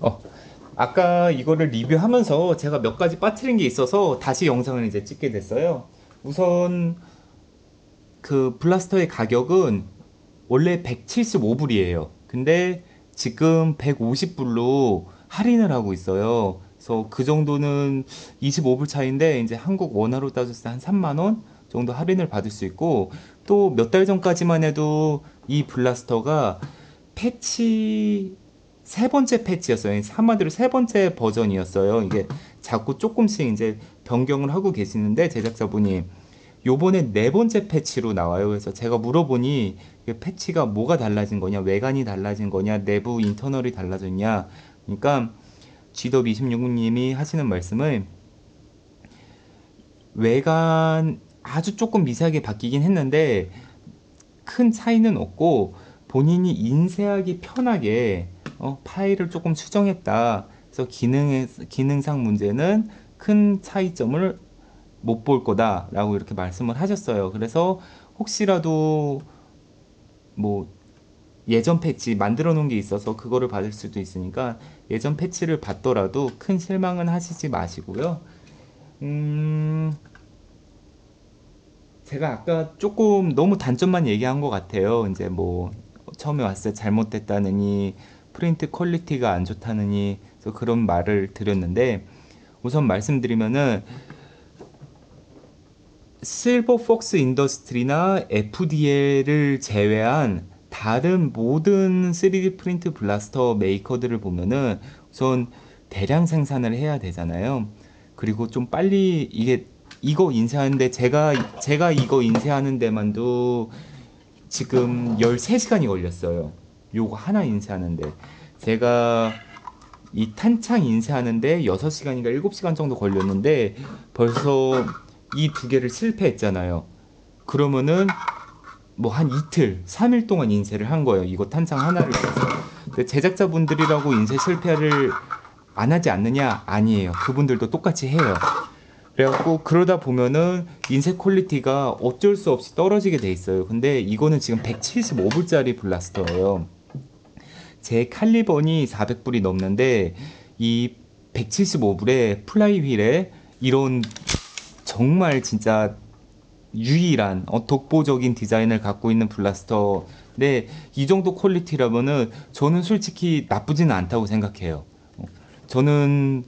어, 아까 이거를 리뷰하면서 제가 몇 가지 빠뜨린 게 있어서 다시 영상을 이제 찍게 됐어요. 우선 그 블라스터의 가격은 원래 175불이에요. 근데 지금 150불로 할인을 하고 있어요. 그래서 그 정도는 25불 차인데 이제 한국 원화로 따졌을 때 한 3만 원 정도 할인을 받을 수 있고 또 몇 달 전까지만 해도 이 블라스터가 패치 세 번째 패치였어요. 한마디로 세 번째 버전이었어요. 이게 자꾸 조금씩 이제 변경을 하고 계시는데 제작자분이 요번에 네 번째 패치로 나와요. 그래서 제가 물어보니 그 패치가 뭐가 달라진 거냐, 외관이 달라진 거냐, 내부 인터널이 달라졌냐. 그러니까 GW26님이 하시는 말씀을 외관 아주 조금 미세하게 바뀌긴 했는데 큰 차이는 없고 본인이 인쇄하기 편하게 어, 파일을 조금 수정했다. 그래서 기능의 기능상 문제는 큰 차이점을 못 볼 거다 라고 이렇게 말씀을 하셨어요. 그래서 혹시라도 뭐 예전 패치 만들어 놓은 게 있어서 그거를 받을 수도 있으니까 예전 패치를 받더라도 큰 실망은 하시지 마시고요. 음, 제가 아까 조금 너무 단점만 얘기한 것 같아요. 이제 뭐 처음에 왔을 때 잘못됐다느니 프린트 퀄리티가 안 좋다느니 그래서 그런 말을 드렸는데 우선 말씀드리면은 실버 폭스 인더스트리나 FDL을 제외한 다른 모든 3D 프린트 블라스터 메이커들을 보면은 우선 대량 생산을 해야 되잖아요. 그리고 좀 빨리 이게 이거 인쇄하는데 제가 제가 이거 인쇄하는 데만도 지금 13시간이 걸렸어요. 요거 하나 인쇄하는데 제가 이 탄창 인쇄하는데 6시간인가 7시간 정도 걸렸는데 벌써 이 두 개를 실패했잖아요. 그러면은 뭐 한 이틀, 3일 동안 인쇄를 한 거예요. 이거 탄창 하나를 위해서. 제작자분들이라고 인쇄 실패를 안 하지 않느냐? 아니에요. 그분들도 똑같이 해요. 그래갖고 그러다 보면은 인쇄 퀄리티가 어쩔 수 없이 떨어지게 돼 있어요. 근데 이거는 지금 175불짜리 블라스터예요. 제 칼리번이 400불이 넘는데 이 175불에 플라이 휠에 이런 정말 진짜 유일한 어, 독보적인 디자인을 갖고 있는 블라스터. 근데 이 정도 퀄리티라면은 저는 솔직히 나쁘지는 않다고 생각해요. 어, 저는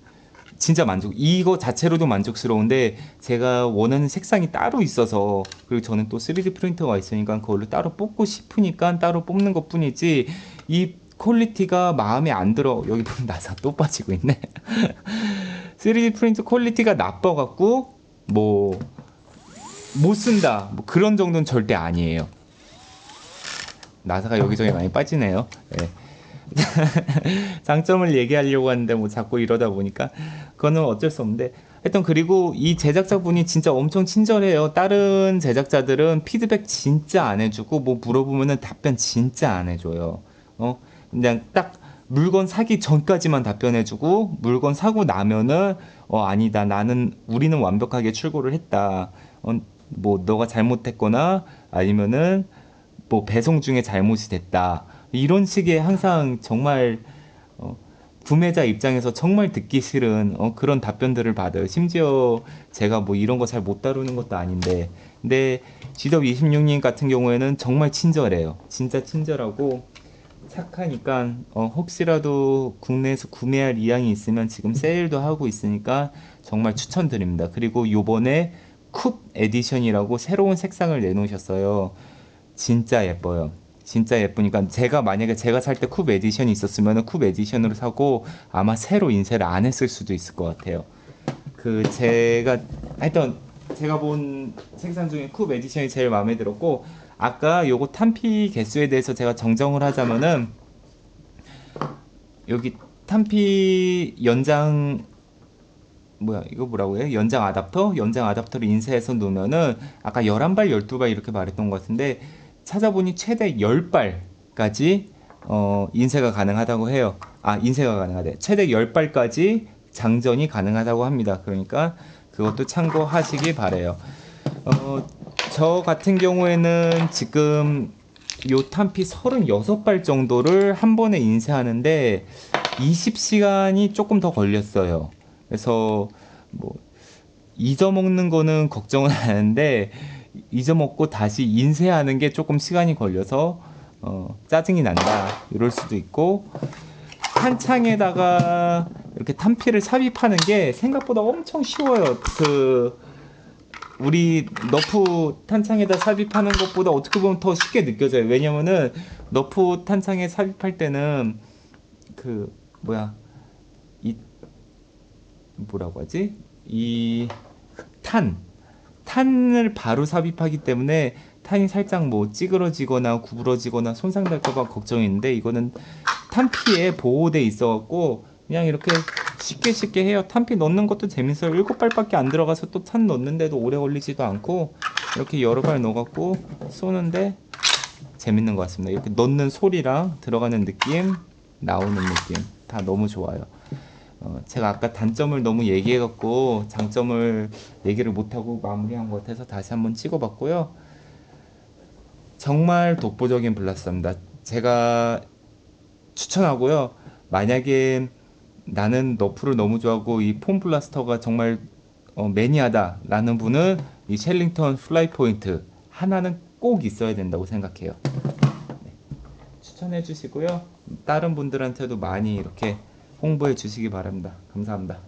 진짜 만족. 이거 자체로도 만족스러운데 제가 원하는 색상이 따로 있어서 그리고 저는 또 3D 프린터가 있으니까 그걸로 따로 뽑고 싶으니까 따로 뽑는 것 뿐이지 이 퀄리티가 마음에 안 들어. 여기 보면 나사 또 빠지고 있네. 3D 프린터 퀄리티가 나빠갖고 뭐 못 쓴다. 뭐 그런 정도는 절대 아니에요. 나사가 여기저기 많이 빠지네요. 네. 장점을 얘기하려고 하는데 뭐 자꾸 이러다 보니까 그거는 어쩔 수 없는데 하여튼 그리고 이 제작자분이 진짜 엄청 친절해요. 다른 제작자들은 피드백 진짜 안 해주고 뭐 물어보면은 답변 진짜 안 해줘요. 어 그냥 딱 물건 사기 전까지만 답변해주고 물건 사고 나면은 어 아니다 나는 우리는 완벽하게 출고를 했다. 어, 뭐 너가 잘못했거나 아니면은 뭐 배송 중에 잘못이 됐다. 이런 식의 항상 정말 어, 구매자 입장에서 정말 듣기 싫은 어, 그런 답변들을 받아요. 심지어 제가 뭐 이런 거 잘 못 다루는 것도 아닌데, 근데 GW26님 같은 경우에는 정말 친절해요. 진짜 친절하고 착하니까 어, 혹시라도 국내에서 구매할 의향이 있으면 지금 세일도 하고 있으니까 정말 추천드립니다. 그리고 요번에 쿱 에디션이라고 새로운 색상을 내놓으셨어요. 진짜 예뻐요. 진짜 예쁘니까 제가 만약에 제가 살 때 쿱 에디션이 있었으면 쿱 에디션으로 사고 아마 새로 인쇄를 안 했을 수도 있을 것 같아요. 그 제가 하여튼 제가 본 색상 중에 쿱 에디션이 제일 마음에 들었고 아까 요거 탄피 개수에 대해서 제가 정정을 하자면은 여기 탄피 연장 뭐야 이거 뭐라고 해요? 연장 아답터? 연장 아답터를 인쇄해서 놓으면은 아까 11발 12발 이렇게 말했던 것 같은데 찾아보니 최대 10발까지 어, 인쇄가 가능하다고 해요. 아, 인쇄가 가능하대. 최대 10발까지 장전이 가능하다고 합니다. 그러니까 그것도 참고하시기 바래요. 어, 저 같은 경우에는 지금 요 탄피 36발 정도를 한 번에 인쇄하는데 20시간이 조금 더 걸렸어요. 그래서 뭐 잊어먹는 거는 걱정은 안 하는데 잊어먹고 다시 인쇄하는 게 조금 시간이 걸려서 어, 짜증이 난다. 이럴 수도 있고 탄창에다가 이렇게 탄피를 삽입하는 게 생각보다 엄청 쉬워요. 그 우리 너프 탄창에다 삽입하는 것보다 어떻게 보면 더 쉽게 느껴져요. 왜냐면은 너프 탄창에 삽입할 때는 그 뭐야 이 뭐라고 하지? 이 탄 탄을 바로 삽입하기 때문에 탄이 살짝 뭐 찌그러지거나 구부러지거나 손상될까봐 걱정인데 이거는 탄 피에 보호돼 있어갖고 그냥 이렇게 쉽게 쉽게 해요. 탄피 넣는 것도 재밌어요. 일곱 발밖에 안 들어가서 또 탄 넣는데도 오래 걸리지도 않고 이렇게 여러 발 넣어갖고 쏘는데 재밌는 것 같습니다. 이렇게 넣는 소리랑 들어가는 느낌, 나오는 느낌 다 너무 좋아요. 어, 제가 아까 단점을 너무 얘기해갖고 장점을 얘기를 못하고 마무리한 것 같아서 다시 한번 찍어봤고요. 정말 독보적인 블라스터입니다. 제가 추천하고요. 만약에 나는 너프를 너무 좋아하고 이 폼 블라스터가 정말 어, 매니아다라는 분은 이 셸링턴 플라이 포인트 하나는 꼭 있어야 된다고 생각해요. 네. 추천해 주시고요. 다른 분들한테도 많이 이렇게 홍보해 주시기 바랍니다. 감사합니다.